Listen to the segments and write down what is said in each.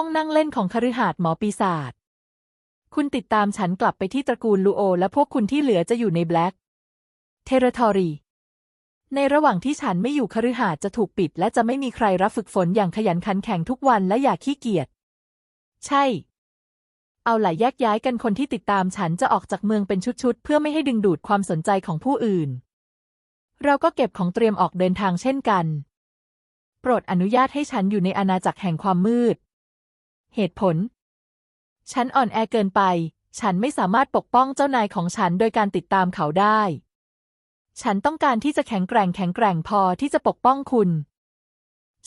ห้องนั่งเล่นของคฤหาสน์หมอปีศาจคุณติดตามฉันกลับไปที่ตระกูลลูโอ และพวกคุณที่เหลือจะอยู่ในแบล็กเทเรทอรีในระหว่างที่ฉันไม่อยู่คฤหาสน์จะถูกปิด และจะไม่มีใครรับฝึกฝนอย่างขยันขันแข็งทุกวันและอย่าขี้เกียจ ใช่ เอาหลายแยกย้ายกันคนที่ติดตามฉันจะออกจากเมืองเป็นชุดๆ เพื่อไม่ให้ดึงดูดความสนใจของผู้อื่น เราก็เก็บของเตรียมออกเดินทางเช่นกัน โปรดอนุญาตให้ฉันอยู่ในอาณาจักรแห่งความมืด เหตุผล ฉันอ่อนแอเกินไป ฉันไม่สามารถปกป้องเจ้านายของฉันโดยการติดตามเขาได้ ฉันต้องการที่จะแข็งแกร่งแข็งแกร่งพอที่จะปกป้องคุณ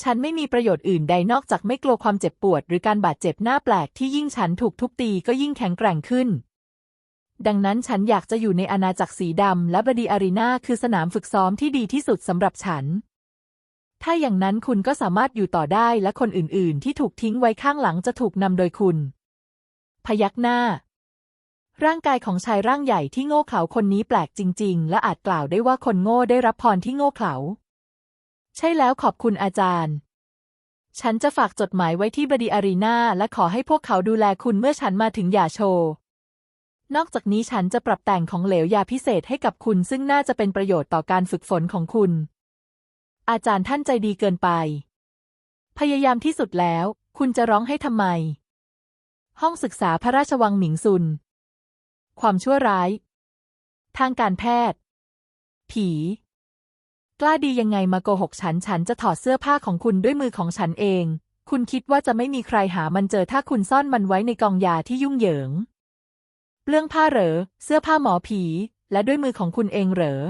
ฉันไม่มีประโยชน์อื่นใดนอกจากไม่กลัวความเจ็บปวด หรือการบาดเจ็บหน้าแปลกที่ยิ่งฉันถูกทุบตีก็ยิ่งแข็งแกร่งขึ้นดังนั้นฉันอยากจะอยู่ในอาณาจักรสีดำและบดีอารีนาคือสนามฝึกซ้อมที่ดีที่สุดสำหรับฉัน ถ้าอย่างนั้นคุณก็สามารถอยู่ต่อได้และคนอื่นๆ ที่ถูกทิ้งไว้ข้างหลังจะถูกนำโดยคุณ พยักหน้า ร่างกายของชายร่างใหญ่ที่โง่เขลาคนนี้แปลกจริง ๆ และอาจกล่าวได้ว่าคนโง่ได้รับพรที่โง่เขลา ใช่แล้วขอบคุณอาจารย์ ฉันจะฝากจดหมายไว้ที่บดีอารีนาและขอให้พวกเขาดูแลคุณเมื่อฉันมาถึงอย่าโชว์นอกจากนี้ฉันจะปรับแต่งของเหลวยาพิเศษให้กับคุณซึ่งน่าจะเป็นประโยชน์ต่อการฝึกฝนของคุณ อาจารย์ท่านใจดีเกินไป พยายามที่สุดแล้ว คุณจะร้องให้ทำไม ห้องศึกษาพระราชวังหมิงซุน ความชั่วร้าย ทางการแพทย์ ผี กล้าดียังไงมาโกหกฉัน ฉันจะถอดเสื้อผ้าของคุณด้วยมือของฉันเอง คุณคิดว่าจะไม่มีใครหามันเจอถ้าคุณซ่อนมันไว้ในกองยาที่ยุ่งเหยิงเปลื้องผ้าเหรอ เสื้อผ้าหมอผี และด้วยมือของคุณเองเหรอ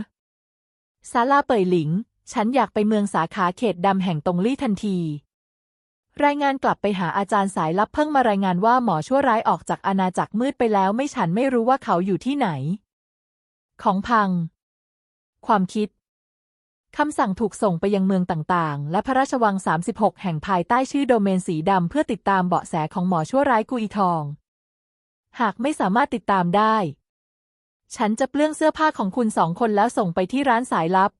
ซาลาเป่ยหลิง ฉันอยากไปเมืองสาขาเขตดำแห่งตงลี่ทันที รายงานกลับไปหาอาจารย์สายลับเพิ่งมารายงานว่าหมอชั่วร้ายออกจากอาณาจักรมืดไปแล้วไม่ฉันไม่รู้ว่าเขาอยู่ที่ไหน ของพัง ความคิดคำสั่งถูกส่งไปยังเมืองต่างๆ และพระราชวัง 36 แห่งภายใต้ชื่อโดเมนสีดำเพื่อติดตามเบาะแสของหมอชั่วร้ายกุยทอง หากไม่สามารถติดตามได้ ฉันจะเปลื้องเสื้อผ้าของคุณสองคนแล้วส่งไปที่ร้านสายลับ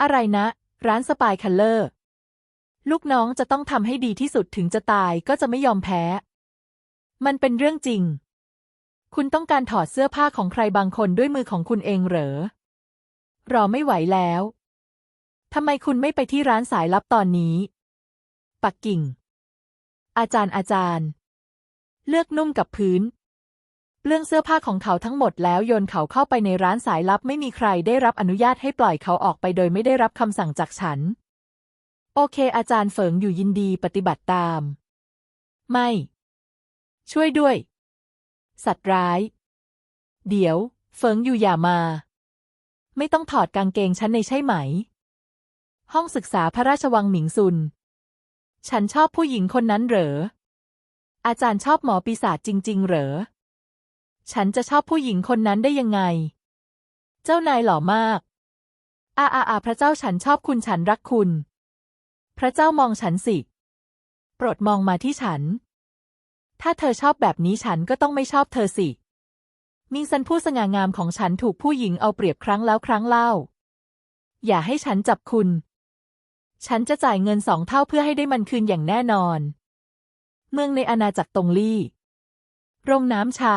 อะไรนะ ร้านสปายคัลเลอร์ ลูกน้องจะต้องทำให้ดีที่สุดถึงจะตายก็จะไม่ยอมแพ้ มันเป็นเรื่องจริง คุณต้องการถอดเสื้อผ้าของใครบางคนด้วยมือของคุณเองเหรอ รอไม่ไหวแล้วทำไมคุณไม่ไปที่ร้านสายลับตอนนี้ ปักกิ่ง อาจารย์อาจารย์ เลือกนุ่มกับพื้น เปลื้องเสื้อผ้าของเขาทั้งหมดแล้วโยนเขาเข้าไปในร้านสายลับไม่มีใครได้รับอนุญาตให้ปล่อยเขาออกไปโดยไม่ได้รับคำสั่งจากฉัน โอเค อาจารย์เฟิงอยู่ยินดีปฏิบัติตาม ไม่ ช่วยด้วย สัตว์ร้าย เดี๋ยว เฟิงอยู่อย่ามา ไม่ต้องถอดกางเกงฉันในใช่ไหม ห้องศึกษาพระราชวังหมิงซุน ฉันชอบผู้หญิงคนนั้นเหรอ อาจารย์ชอบหมอปีศาจจริง ๆ เหรอ ฉันจะชอบผู้หญิงคนนั้นได้ยังไง เจ้านายหล่อมาก อาอาอาพระเจ้าฉันชอบคุณฉันรักคุณ พระเจ้ามองฉันสิ โปรดมองมาที่ฉัน ถ้าเธอชอบแบบนี้ฉันก็ต้องไม่ชอบเธอสิ มิงซันผู้สง่างามของฉันถูกผู้หญิงเอาเปรียบครั้งแล้วครั้งเล่า อย่าให้ฉันจับคุณ ฉันจะจ่ายเงินสองเท่าเพื่อให้ได้มันคืนอย่างแน่นอน เมืองในอาณาจักรตงลี่โรงน้ำชา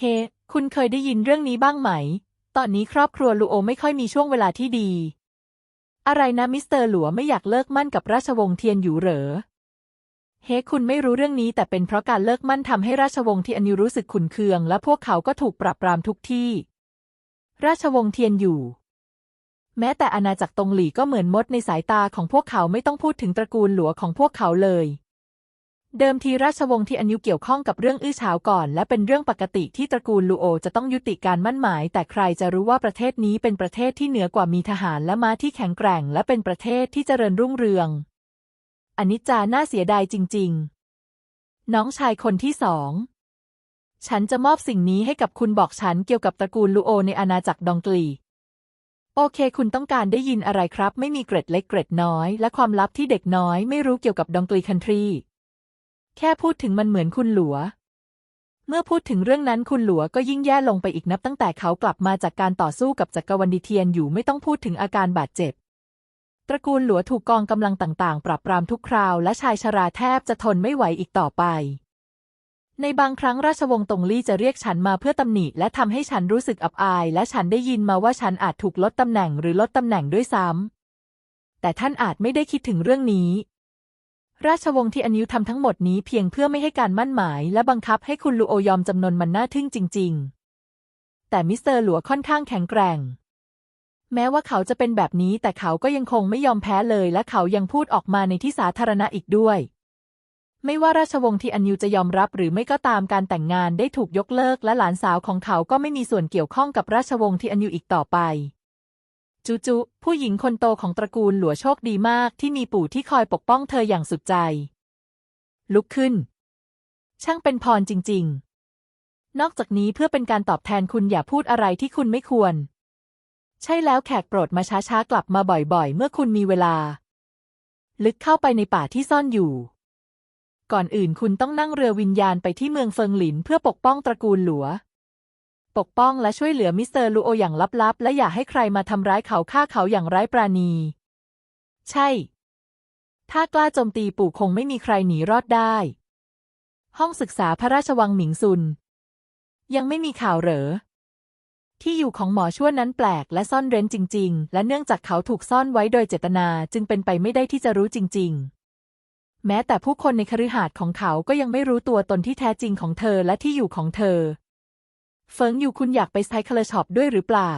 เฮคุณเคยได้ยินเรื่องนี้บ้างไหม ตอนนี้ครอบครัวลูโอไม่ค่อยมีช่วงเวลาที่ดี อะไรนะมิสเตอร์หลัวไม่อยากเลิกมั่นกับราชวงศ์เทียนอยู่เหรอ เฮ้คุณไม่รู้เรื่องนี้แต่เป็นเพราะการเลิกมั่นทำให้ราชวงศ์ที่อนยูรู้สึกขุนเคือง และพวกเขาก็ถูกปรับปรามทุกที่ ราชวงศ์เทียนอยู่ แม้แต่อาณาจักรตงหลี่ก็เหมือนมดในสายตาของพวกเขาไม่ต้องพูดถึงตระกูลหลัวของพวกเขาเลย เดิมทีราชวงศ์ที่อันยูเกี่ยวข้องกับเรื่องอื้อฉาวก่อน และเป็นเรื่องปกติที่ตระกูลลูโอจะต้องยุติการมั่นหมาย แต่ใครจะรู้ว่าประเทศนี้เป็นประเทศที่เหนือกว่ามีทหารและม้าที่แข็งแกร่ง และเป็นประเทศที่เจริญรุ่งเรืองอนิจจาน่าเสียดายจริง ๆ น้องชายคนที่สองฉันจะมอบสิ่งนี้ให้กับคุณบอกฉันเกี่ยวกับตระกูลลูโอในอาณาจักรดองกลีโอเค คุณต้องการได้ยินอะไรครับ ไม่มีเกร็ดเล็กเกร็ดน้อย และความลับที่เด็กน้อยไม่รู้เกี่ยวกับดองกลีคันทรี แค่พูดถึงมันเหมือนคุณหลัว เมื่อพูดถึงเรื่องนั้นคุณหลัวก็ยิ่งแย่ลงไปอีกนับตั้งแต่เขากลับมาจากการต่อสู้กับจักรวรรดิเทียนอยู่ไม่ต้องพูดถึงอาการบาดเจ็บ ตระกูลหลัวถูกกองกำลังต่างๆ ปราบปรามทุกคราวและชายชราแทบจะทนไม่ไหวอีกต่อไป ในบางครั้งราชวงศ์ตงลี่จะเรียกฉันมาเพื่อตำหนิและทำให้ฉันรู้สึกอับอาย และฉันได้ยินมาว่าฉันอาจถูกลดตำแหน่งหรือลดตำแหน่งด้วยซ้ำแต่ท่านอาจไม่ได้คิดถึงเรื่องนี้ ราชวงศ์ที่อนิวทำทั้งหมดนี้เพียงเพื่อไม่ให้การมั่นหมาย และบังคับให้คุณลูโอยอมจำนนมันน่าทึ่งจริง ๆ แต่มิสเตอร์หลัวค่อนข้างแข็งแกร่ง แม้ว่าเขาจะเป็นแบบนี้แต่เขาก็ยังคงไม่ยอมแพ้เลย และเขายังพูดออกมาในที่สาธารณะอีกด้วย ไม่ว่าราชวงศ์ที่อนยูจะยอมรับหรือไม่ก็ตามการแต่งงานได้ถูกยกเลิก และหลานสาวของเขาก็ไม่มีส่วนเกี่ยวข้องกับราชวงศ์ที่อนยูอีกต่อไป จุจุผู้หญิงคนโตของตระกูลหลัวโชคดีมากที่มีปู่ที่คอยปกป้องเธออย่างสุดใจ ลุกขึ้น ช่างเป็นพรจริง ๆ นอกจากนี้เพื่อเป็นการตอบแทนคุณอย่าพูดอะไรที่คุณไม่ควร ใช่แล้วแขกโปรดมาช้าๆกลับมาบ่อยๆ เมื่อคุณมีเวลา ลึกเข้าไปในป่าที่ซ่อนอยู่ ก่อนอื่นคุณต้องนั่งเรือวิญญาณไปที่เมืองเฟิงหลินเพื่อปกป้องตระกูลหลัว ปกป้องและช่วยเหลือมิสเตอร์ลูโออย่างลับๆ และอย่าให้ใครมาทำร้ายเขาฆ่าเขาอย่างไร้ปราณี ใช่ ถ้ากล้าโจมตีปู่คงไม่มีใครหนีรอดได้ ห้องศึกษาพระราชวังหมิงซุน ยังไม่มีข่าวเหรอ ที่อยู่ของหมอชั่วนั้นแปลกและซ่อนเร้นจริง ๆ และเนื่องจากเขาถูกซ่อนไว้โดยเจตนาจึงเป็นไปไม่ได้ที่จะรู้จริง ๆแม้แต่ผู้คนในคฤหาสน์ของเขาก็ยังไม่รู้ตัวตนที่แท้จริงของเธอและที่อยู่ของเธอ เฟิงอยู่คุณอยากไปไซคลช็อปด้วยหรือเปล่า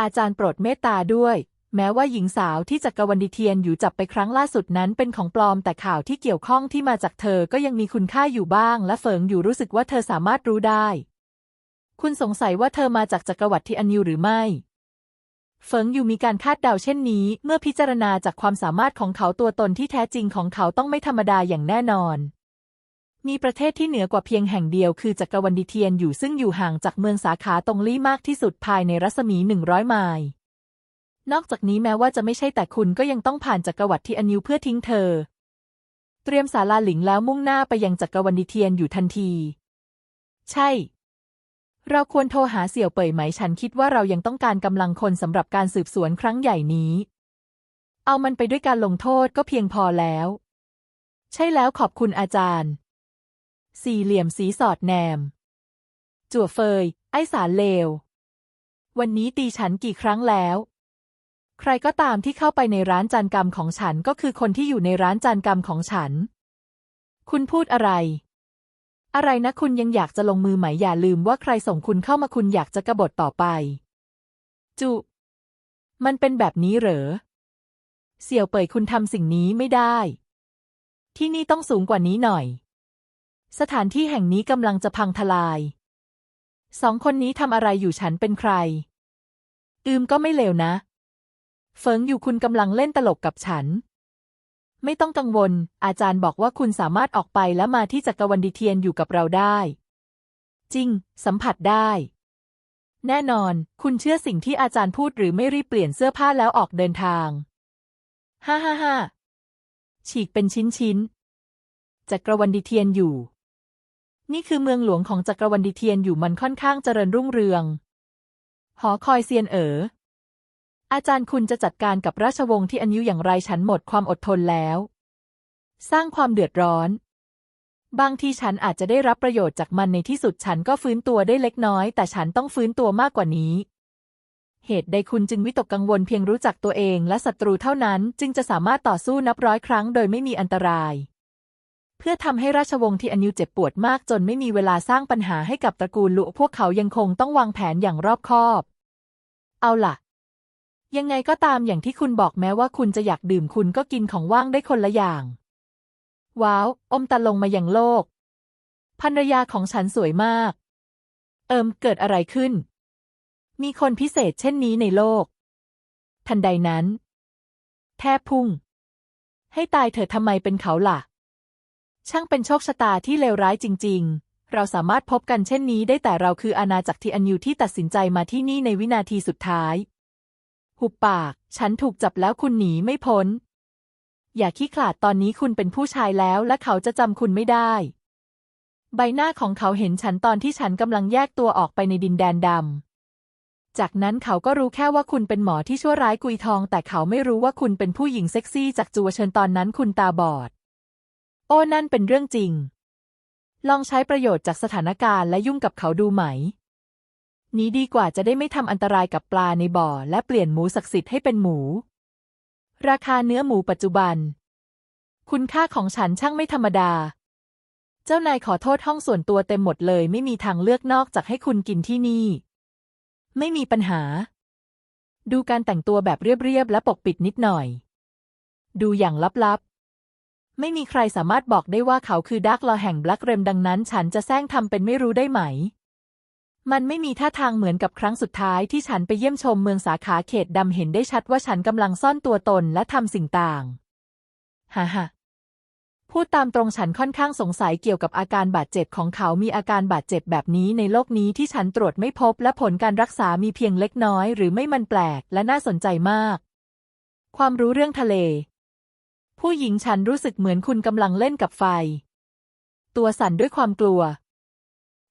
อาจารย์โปรดเมตตาด้วย แม้ว่าหญิงสาวที่จักรวรรดิเทียนอยู่จับไปครั้งล่าสุดนั้นเป็นของปลอมแต่ข่าวที่เกี่ยวข้องที่มาจากเธอก็ยังมีคุณค่าอยู่บ้าง และเฟิงอยู่รู้สึกว่าเธอสามารถรู้ได้ คุณสงสัยว่าเธอมาจากจักรวรรดิอันยูหรือไม่เฟิงอยู่มีการคาดเดาเช่นนี้ เมื่อพิจารณาจากความสามารถของเขาตัวตนที่แท้จริงของเขาต้องไม่ธรรมดาอย่างแน่นอน มีประเทศที่เหนือกว่าเพียงแห่งเดียวคือจักรวรรดิเทียนอยู่ซึ่งอยู่ห่างจากเมืองสาขาตงลี่มากที่สุดภายในรัศมีหนึ่งร้อยไมล์ นอกจากนี้แม้ว่าจะไม่ใช่แต่คุณก็ยังต้องผ่านจักรวรรดิที่อันยูเพื่อทิ้งเธอ เตรียมศาลาหลิงแล้วมุ่งหน้าไปยังจักรวรรดิเทียนอยู่ทันที ใช่ เราควรโทรหาเสี่ยวเป่ยไหมฉันคิดว่าเรายังต้องการกำลังคนสำหรับการสืบสวนครั้งใหญ่นี้ เอามันไปด้วยการลงโทษก็เพียงพอแล้ว ใช่แล้วขอบคุณอาจารย์ สี่เหลี่ยมสีสอดแนม จั่วเฟย ไอสารเลว วันนี้ตีฉันกี่ครั้งแล้ว ใครก็ตามที่เข้าไปในร้านจานกรรมของฉันก็คือคนที่อยู่ในร้านจานกรรมของฉัน คุณพูดอะไร อะไรนะคุณยังอยากจะลงมือไหมอย่าลืมว่าใครส่งคุณเข้ามาคุณอยากจะกบฏต่อไป จุ มันเป็นแบบนี้เหรอ เสี่ยวเป่ยคุณทำสิ่งนี้ไม่ได้ ที่นี่ต้องสูงกว่านี้หน่อย สถานที่แห่งนี้กำลังจะพังทลาย สองคนนี้ทำอะไรอยู่ฉันเป็นใคร อืมก็ไม่เลวนะ เฟิงอยู่คุณกำลังเล่นตลกกับฉัน ไม่ต้องกังวล อาจารย์บอกว่าคุณสามารถออกไปและมาที่จักรวรรดิเทียนอยู่กับเราได้ จริง สัมผัสได้ แน่นอน คุณเชื่อสิ่งที่อาจารย์พูดหรือไม่รีบเปลี่ยนเสื้อผ้าแล้วออกเดินทาง ฮ่าฮ่าฮ่าฉีกเป็นชิ้นชิ้นๆจักรวรรดิเทียนอยู่ นี่คือเมืองหลวงของจักรวรรดิเทียนอยู่มันค่อนข้างเจริญรุ่งเรือง หอคอยเซียนเอ๋อ อาจารย์คุณจะจัดการกับราชวงศ์ที่อันยุอย่างไรฉันหมดความอดทนแล้ว สร้างความเดือดร้อน บางทีฉันอาจจะได้รับประโยชน์จากมันในที่สุดฉันก็ฟื้นตัวได้เล็กน้อย แต่ฉันต้องฟื้นตัวมากกว่านี้ เหตุใดคุณจึงวิตกกังวลเพียงรู้จักตัวเองและศัตรูเท่านั้น จึงจะสามารถต่อสู้นับร้อยครั้งโดยไม่มีอันตราย เพื่อทำให้ราชวงศ์ที่อันยุเจ็บปวดมากจนไม่มีเวลาสร้างปัญหาให้กับตระกูลลุพวกเขายังคงต้องวางแผนอย่างรอบคอบ เอาล่ะ ยังไงก็ตามอย่างที่คุณบอกแม้ว่าคุณจะอยากดื่มคุณก็กินของว่างได้คนละอย่าง ว้าว อมตะลงมาอย่างโลก ภรรยาของฉันสวยมาก เอิมเกิดอะไรขึ้น มีคนพิเศษเช่นนี้ในโลก ทันใดนั้น แทบพุ่ง ให้ตายเถอะทำไมเป็นเขาล่ะ ช่างเป็นโชคชะตาที่เลวร้ายจริง ๆ เราสามารถพบกันเช่นนี้ได้แต่เราคืออาณาจักรที่อันยูที่ตัดสินใจมาที่นี่ในวินาทีสุดท้าย หุบปาก ฉันถูกจับแล้วคุณหนีไม่พ้น อย่าขี้ขลาดตอนนี้คุณเป็นผู้ชายแล้วและเขาจะจำคุณไม่ได้ ใบหน้าของเขาเห็นฉันตอนที่ฉันกำลังแยกตัวออกไปในดินแดนดำจากนั้นเขาก็รู้แค่ว่าคุณเป็นหมอที่ชั่วร้ายกุยทอง แต่เขาไม่รู้ว่าคุณเป็นผู้หญิงเซ็กซี่จากจัวเชิญตอนนั้นคุณตาบอด โอ้นั่นเป็นเรื่องจริง ลองใช้ประโยชน์จากสถานการณ์และยุ่งกับเขาดูไหม นี้ดีกว่าจะได้ไม่ทำอันตรายกับปลาในบ่อ และเปลี่ยนหมูศักดิ์สิทธิ์ให้เป็นหมู ราคาเนื้อหมูปัจจุบัน คุณค่าของฉันช่างไม่ธรรมดา เจ้านายขอโทษห้องส่วนตัวเต็มหมดเลย ไม่มีทางเลือกนอกจากให้คุณกินที่นี่ ไม่มีปัญหา ดูการแต่งตัวแบบเรียบๆและปกปิดนิดหน่อย ดูอย่างลับๆ ไม่มีใครสามารถบอกได้ว่าเขาคือดักลอแห่งแบล็กเรมดังนั้น ฉันจะแซงทำเป็นไม่รู้ได้ไหม มันไม่มีท่าทางเหมือนกับครั้งสุดท้ายที่ฉันไปเยี่ยมชมเมืองสาขาเขตดำเห็นได้ชัดว่าฉันกำลังซ่อนตัวตนและทำสิ่งต่างฮ่าฮ่าพูดตามตรงฉันค่อนข้างสงสัยเกี่ยวกับอาการบาดเจ็บของเขามีอาการบาดเจ็บแบบนี้ในโลกนี้ที่ฉันตรวจไม่พบ และผลการรักษามีเพียงเล็กน้อย หรือไม่มันแปลก และน่าสนใจมาก ความรู้เรื่องทะเล ผู้หญิงฉันรู้สึกเหมือนคุณกำลังเล่นกับไฟ ตัวสั่นด้วยความกลัว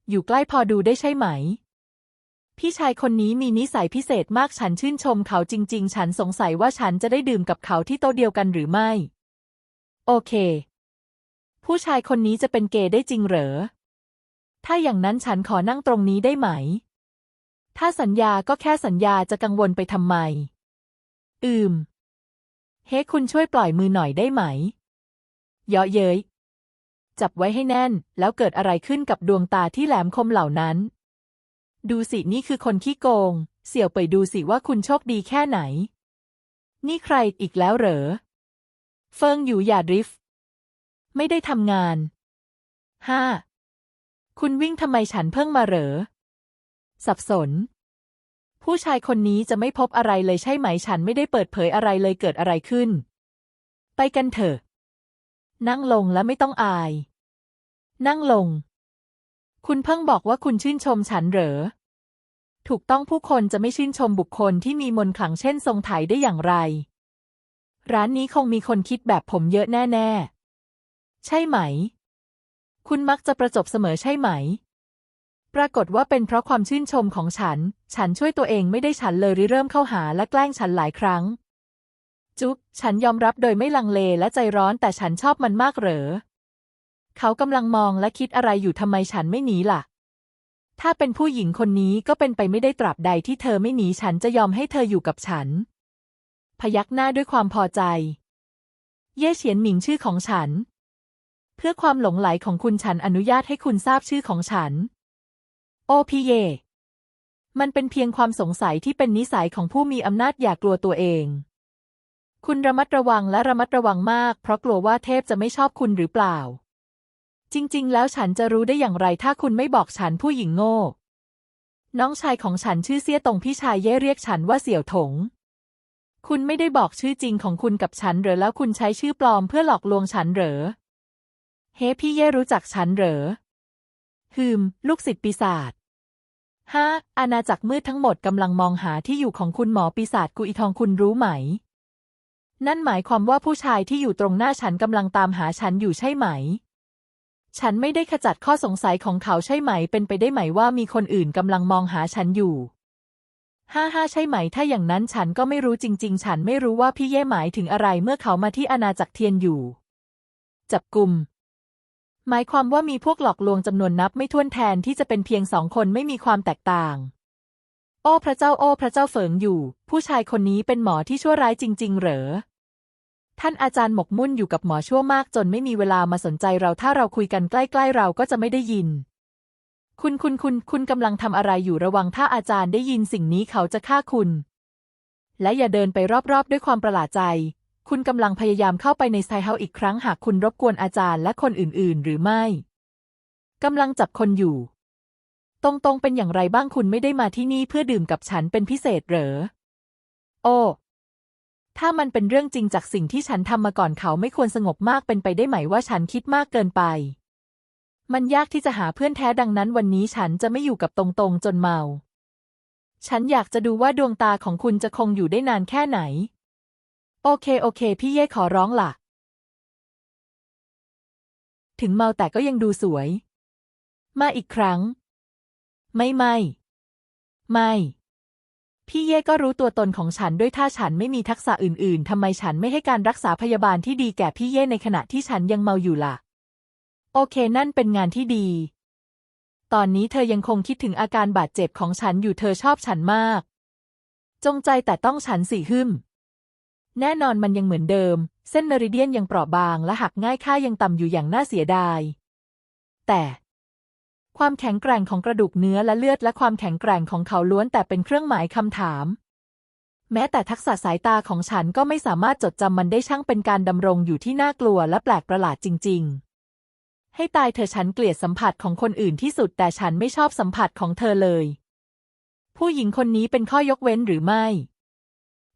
อยู่ใกล้พอดูได้ใช่ไหม พี่ชายคนนี้มีนิสัยพิเศษมากฉันชื่นชมเขาจริง ๆ ฉันสงสัยว่าฉันจะได้ดื่มกับเขาที่โต๊ะเดียวกันหรือไม่ โอเค ผู้ชายคนนี้จะเป็นเกย์ได้จริงเหรอ ถ้าอย่างนั้นฉันขอนั่งตรงนี้ได้ไหม ถ้าสัญญาก็แค่สัญญาจะกังวลไปทำไม อืม เฮ้คุณช่วยปล่อยมือหน่อยได้ไหม เยาะเย้ย จับไว้ให้แน่น แล้วเกิดอะไรขึ้นกับดวงตาที่แหลมคมเหล่านั้น ดูสินี่คือคนขี้โกง เสี่ยวไปดูสิว่าคุณโชคดีแค่ไหน นี่ใครอีกแล้วเหรอ เฟิงอยู่อย่าดริฟต์ไม่ได้ทำงาน ห้า คุณวิ่งทำไมฉันเพิ่งมาเหรอ สับสน ผู้ชายคนนี้จะไม่พบอะไรเลยใช่ไหมฉันไม่ได้เปิดเผยอะไรเลยเกิดอะไรขึ้น ไปกันเถอะ นั่งลงและไม่ต้องอาย นั่งลง คุณเพิ่งบอกว่าคุณชื่นชมฉันเหรอ ถูกต้องผู้คนจะไม่ชื่นชมบุคคลที่มีมนขลังเช่นทรงไถได้อย่างไร ร้านนี้คงมีคนคิดแบบผมเยอะแน่ ๆ ใช่ไหม คุณมักจะประจบเสมอใช่ไหม ปรากฏว่าเป็นเพราะความชื่นชมของฉัน ฉันช่วยตัวเองไม่ได้ฉันเลยริเริ่มเข้าหาและแกล้งฉันหลายครั้ง จุ๊บ ฉันยอมรับโดยไม่ลังเลและใจร้อนแต่ฉันชอบมันมากเหรอ เขากำลังมองและคิดอะไรอยู่ทำไมฉันไม่หนีล่ะ ถ้าเป็นผู้หญิงคนนี้ก็เป็นไปไม่ได้ตราบใดที่เธอไม่หนีฉันจะยอมให้เธออยู่กับฉัน พยักหน้าด้วยความพอใจ เย่เฉียนหมิงชื่อของฉัน เพื่อความหลงไหลของคุณฉันอนุญาตให้คุณทราบชื่อของฉัน โอพี่เย่มันเป็นเพียงความสงสัยที่เป็นนิสัยของผู้มีอำนาจอย่ากลัวตัวเอง คุณระมัดระวังและระมัดระวังมาก เพราะกลัวว่าเทพจะไม่ชอบคุณหรือเปล่า จริง ๆ แล้วฉันจะรู้ได้อย่างไรถ้าคุณไม่บอกฉันผู้หญิงโง่ น้องชายของฉันชื่อเซี่ยตงพี่ชายเย่เรียกฉันว่าเสี่ยวถง คุณไม่ได้บอกชื่อจริงของคุณกับฉันหรือแล้วคุณใช้ชื่อปลอมเพื่อหลอกลวงฉันเหรอ เฮ้พี่เย่รู้จักฉันเหรอฮึม ลูกศิษย์ปีศาจ ห้าอาณาจักรมืดทั้งหมดกำลังมองหาที่อยู่ของคุณหมอปีศาจกุอีทองคุณรู้ไหม นั่นหมายความว่าผู้ชายที่อยู่ตรงหน้าฉันกำลังตามหาฉันอยู่ใช่ไหม ฉันไม่ได้ขจัดข้อสงสัยของเขาใช่ไหม เป็นไปได้ไหมว่ามีคนอื่นกำลังมองหาฉันอยู่ห้าห้าใช่ไหม ถ้าอย่างนั้นฉันก็ไม่รู้จริง ๆ ฉันไม่รู้ว่าพี่เย่หมายถึงอะไรเมื่อเขามาที่อาณาจักรเทียนอยู่ จับกลุ่ม หมายความว่ามีพวกหลอกลวงจำนวนนับไม่ถ้วนแทนที่จะเป็นเพียงสองคนไม่มีความแตกต่าง โอ้พระเจ้าโอ้พระเจ้าเฝิงอยู่ ผู้ชายคนนี้เป็นหมอที่ชั่วร้ายจริง ๆ เหรอ ท่านอาจารย์หมกมุ่นอยู่กับหมอชั่วมากจนไม่มีเวลามาสนใจเราถ้าเราคุยกันใกล้ ๆ เราก็จะไม่ได้ยิน คุณคุณคุณคุณกำลังทำอะไรอยู่ระวังถ้าอาจารย์ได้ยินสิ่งนี้เขาจะฆ่าคุณ และอย่าเดินไปรอบๆ ด้วยความประหลาดใจ คุณกำลังพยายามเข้าไปในไซเฮาอีกครั้งหากคุณรบกวนอาจารย์และคนอื่นๆ หรือไม่กำลังจับคนอยู่ ตรงๆเป็นอย่างไรบ้างคุณไม่ได้มาที่นี่เพื่อดื่มกับฉันเป็นพิเศษเหรอ โอ้ถ้ามันเป็นเรื่องจริงจากสิ่งที่ฉันทำมาก่อนเขาไม่ควรสงบมากเป็นไปได้ไหมว่าฉันคิดมากเกินไป มันยากที่จะหาเพื่อนแท้ดังนั้นวันนี้ฉันจะไม่อยู่กับตรงๆจนเมา ฉันอยากจะดูว่าดวงตาของคุณจะคงอยู่ได้นานแค่ไหน โอเคโอเค พี่เย่ขอร้องล่ะ ถึงเมาแต่ก็ยังดูสวย มาอีกครั้ง ไม่ไม่ ไม่ พี่เย่ก็รู้ตัวตนของฉันด้วยถ้าฉันไม่มีทักษะอื่น ๆทำไมฉันไม่ให้การรักษาพยาบาลที่ดีแก่พี่เย่ในขณะที่ฉันยังเมาอยู่ล่ะ โอเคนั่นเป็นงานที่ดี ตอนนี้เธอยังคงคิดถึงอาการบาดเจ็บของฉันอยู่เธอชอบฉันมาก จงใจแต่ต้องฉันสี่หึม แน่นอนมันยังเหมือนเดิม เส้นเมริเดียนยังเปราะบางและหักง่ายค่ายังต่ำอยู่อย่างน่าเสียดาย แต่ ความแข็งแกร่งของกระดูกเนื้อและเลือดและความแข็งแกร่งของเขาล้วนแต่เป็นเครื่องหมายคำถาม แม้แต่ทักษะสายตาของฉันก็ไม่สามารถจดจำมันได้ช่างเป็นการดำรงอยู่ที่น่ากลัวและแปลกประหลาดจริง ๆ ให้ตายเธอฉันเกลียดสัมผัสของคนอื่นที่สุด แต่ฉันไม่ชอบสัมผัสของเธอเลย ผู้หญิงคนนี้เป็นข้อยกเว้นหรือไม่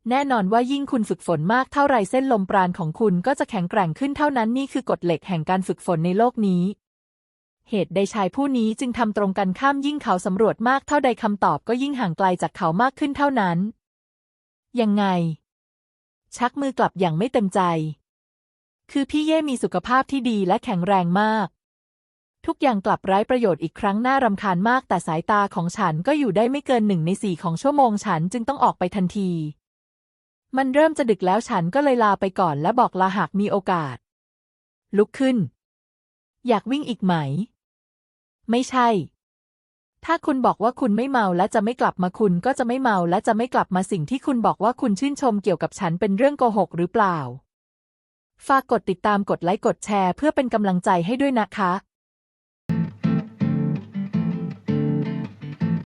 แน่นอนว่ายิ่งคุณฝึกฝนมากเท่าไรเส้นลมปราณของคุณก็จะแข็งแกร่งขึ้นเท่านั้นนี่คือกฎเหล็กแห่งการฝึกฝนในโลกนี้ เหตุใดชายผู้นี้จึงทำตรงกันข้ามยิ่งเขาสำรวจมากเท่าใดคำตอบก็ยิ่งห่างไกลจากเขามากขึ้นเท่านั้น ยังไง ชักมือกลับอย่างไม่เต็มใจ คือพี่เย่มีสุขภาพที่ดีและแข็งแรงมาก ทุกอย่างกลับไร้ประโยชน์อีกครั้งน่ารำคาญมากแต่สายตาของฉันก็อยู่ได้ไม่เกินหนึ่งในสี่ของชั่วโมงฉันจึงต้องออกไปทันที มันเริ่มจะดึกแล้วฉันก็เลยลาไปก่อนและบอกลาหากมีโอกาส ลุกขึ้น อยากวิ่งอีกไหม ไม่ใช่ ถ้าคุณบอกว่าคุณไม่เมาและจะไม่กลับมาคุณก็จะไม่เมาและจะไม่กลับมาสิ่งที่คุณบอกว่าคุณชื่นชมเกี่ยวกับฉันเป็นเรื่องโกหกหรือเปล่า ฝากกดติดตามกดไลค์กดแชร์เพื่อเป็นกำลังใจให้ด้วยนะคะ